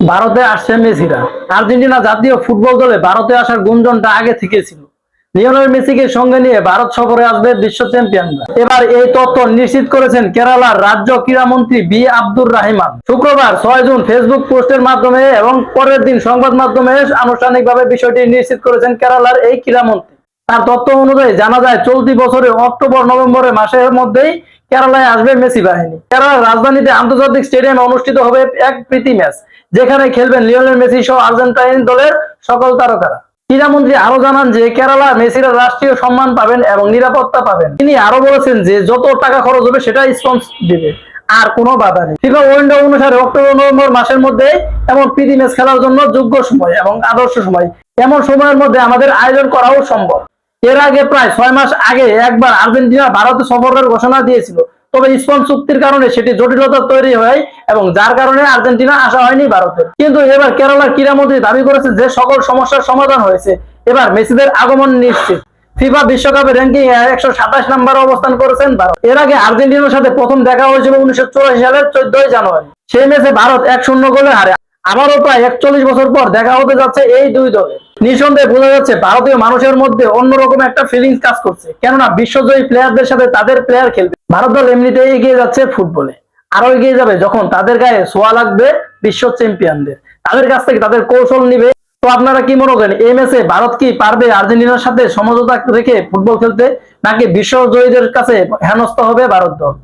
ভারতে আসছে মেসিরা। আর্জেন্টিনা জাতীয় ফুটবল দলে ভারতে আসার গুঞ্জনটা আগে থেকে ছিল। লিওনেল মেসিকে সঙ্গে নিয়ে ভারত সফরে আসবে বিশ্ব চ্যাম্পিয়নরা। এবার এই তথ্য নিশ্চিত করেছেন কেরালার রাজ্য ক্রীড়ামন্ত্রী বি আব্দুর রাহিমান। শুক্রবার ছয় জুন ফেসবুক পোস্টের মাধ্যমে এবং পরের দিন সংবাদ মাধ্যমে আনুষ্ঠানিকভাবে বিষয়টি নিশ্চিত করেছেন কেরালার এই ক্রীড়ামন্ত্রী। তার তথ্য অনুযায়ী জানা যায়, চলতি বছরে অক্টোবর নভেম্বরের মাসের মধ্যেই কেরালায় আসবে মেসি বাহিনী। কেরালার রাজধানীতে আন্তর্জাতিক স্টেডিয়ামে অনুষ্ঠিত হবে এক প্রীতি ম্যাচ, যেখানে খেলবেন লিওনেল মেসি সহ আর্জেন্টাইন দলের সকল তারকারা। ক্রীড়ামন্ত্রী আরও জানান যে, কেরালা মেসিরা রাষ্ট্রীয় সম্মান পাবেন এবং নিরাপত্তা পাবেন। তিনি আরও বলেছেন যে, যত টাকা খরচ হবে সেটা স্পন্স দিবে, আর কোনো বাধা নেই। ফিফা উইন্ডো অনুসারে অক্টোবর, নভেম্বর মাসের মধ্যে এমন প্রীতি ম্যাচ খেলার জন্য যোগ্য সময় এবং আদর্শ সময়। এমন সময়ের মধ্যে আমাদের আয়োজন করাও সম্ভব। এর আগে প্রায় ছয় মাস আগে একবার আর্জেন্টিনা ভারতে সফরের ঘোষণা দিয়েছিল। তবে স্পন চুক্তির কারণে সেটি জটিলতা তৈরি হয় এবং যার কারণে আর্জেন্টিনা আসা হয়নি ভারতে কিন্তু এবার কেরালার ক্রীড়ামন্ত্রী দাবি করেছে যে সকল সমস্যার সমাধান হয়েছে। এবার মেসিদের আগমন নিশ্চিত। ফিফা বিশ্বকাপের র্যাঙ্কিং একশো সাতাশ নম্বরে অবস্থান করেছেন ভারত। এর আগে আর্জেন্টিনার সাথে প্রথম দেখা হয়েছিল উনিশশো চুরাশি সালের চোদ্দই জানুয়ারি। সেই ম্যাচে ভারত এক শূন্য গোলে হারে। আবারও প্রায় একচল্লিশ বছর পর দেখা হতে যাচ্ছে এই দুই দলে। নিঃসন্দেহে বোঝা যাচ্ছে ভারতীয় মানুষের মধ্যে অন্যরকম একটা ফিলিংস কাজ করছে। কেননা বিশ্বজয়ী প্লেয়ারদের সাথে তাদের প্লেয়ার খেলবে। ভারত দল এমনিতেই এগিয়ে যাচ্ছে ফুটবলে। আরও এগিয়ে যাবে যখন তাদের গায়ে সোয়া লাগবে বিশ্ব চ্যাম্পিয়নদের তাদের কাছ থেকে তাদের কৌশল নিবে। তো আপনারা কি মনে করেন এই ম্যাচে ভারত কি পারবে আর্জেন্টিনার সাথে সমঝোতা রেখে ফুটবল খেলতে? নাকি বিশ্বজয়ীদের কাছে হেনস্থ হবে ভারত দল?